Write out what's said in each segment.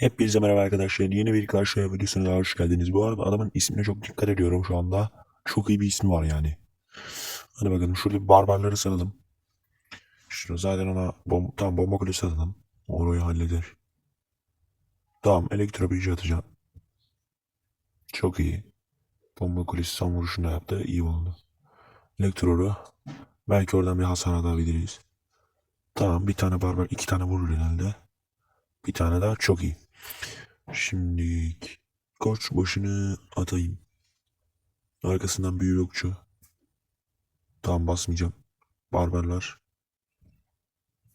Hepinize merhaba arkadaşlar. Yeni bir karşıya videosuna daha hoş geldiniz. Bu arada adamın ismine çok dikkat ediyorum şu anda. Çok iyi bir ismi var yani. Hadi bakalım şurada bir barbarları saralım. Şunu zaten ona bom tamam bomba kulesi atalım. Orayı halleder. Tamam elektro büyücü atacağım. Çok iyi. Bomba kulesi son vuruşunu yaptı. İyi oldu. Elektroru. Belki oradan bir hasar alabiliriz. Tamam bir tane barbar iki tane vurur herhalde. Bir tane daha çok iyi. Şimdi koç başını atayım. Arkasından büyülü okçu. Tam basmayacağım. Barbarlar.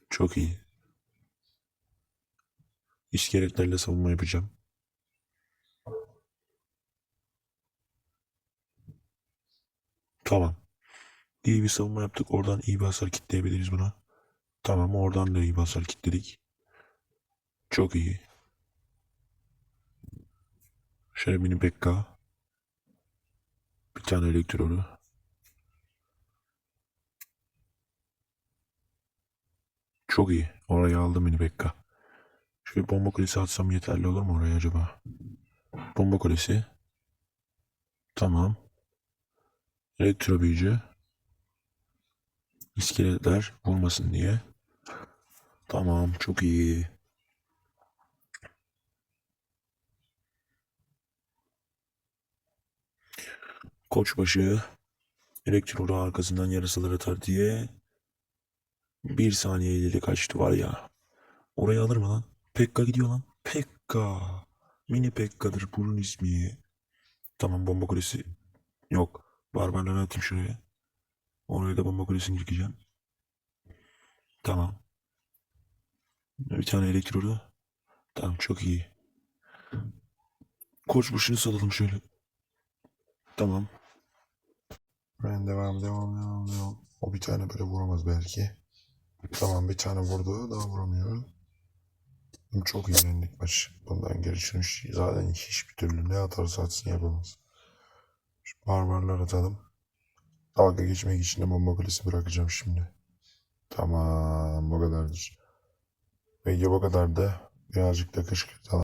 Çok iyi. İskeletlerle savunma yapacağım. Tamam. İyi bir savunma yaptık. Oradan iyi bir hasar kitleyebiliriz buna. Tamam oradan da iyi bir hasar kitledik. Çok iyi. Şöyle mini Pekka. Bir tane elektroru. Çok iyi. Oraya aldım mini Pekka. Şöyle bomba kulesi atsam yeterli olur mu oraya acaba? Bomba kulesi. Tamam. Elektro büyücü. İskeletler vurmasın diye. Tamam çok iyi. Koçbaşı elektroru arkasından yarasalar atar diye bir saniye ileri kaçtı var ya. Oraya alır mı lan? Pekka gidiyor lan. Pekka. Mini Pekka'dır bunun ismi. Tamam bomba kulesi. Yok. Barbarları atayım şuraya. Oraya da bomba kulesini yıkacağım. Tamam. Bir tane elektrodu. Tamam çok iyi. Koç başını salalım şöyle. Tamam. Ben devam devam devam devam. O bir tane böyle vuramaz belki. Tamam bir tane vurdu daha vuramıyor. Çok iyi yendik maç. Bundan gerisini hiç- zaten hiçbir türlü ne atarsa atsın yapamaz. Şu barbarlar atalım. Dalga geçmek için de bomba kulesi bırakacağım şimdi. Tamam bu kadardır. Video bu kadar da birazcık da kışkırtalım.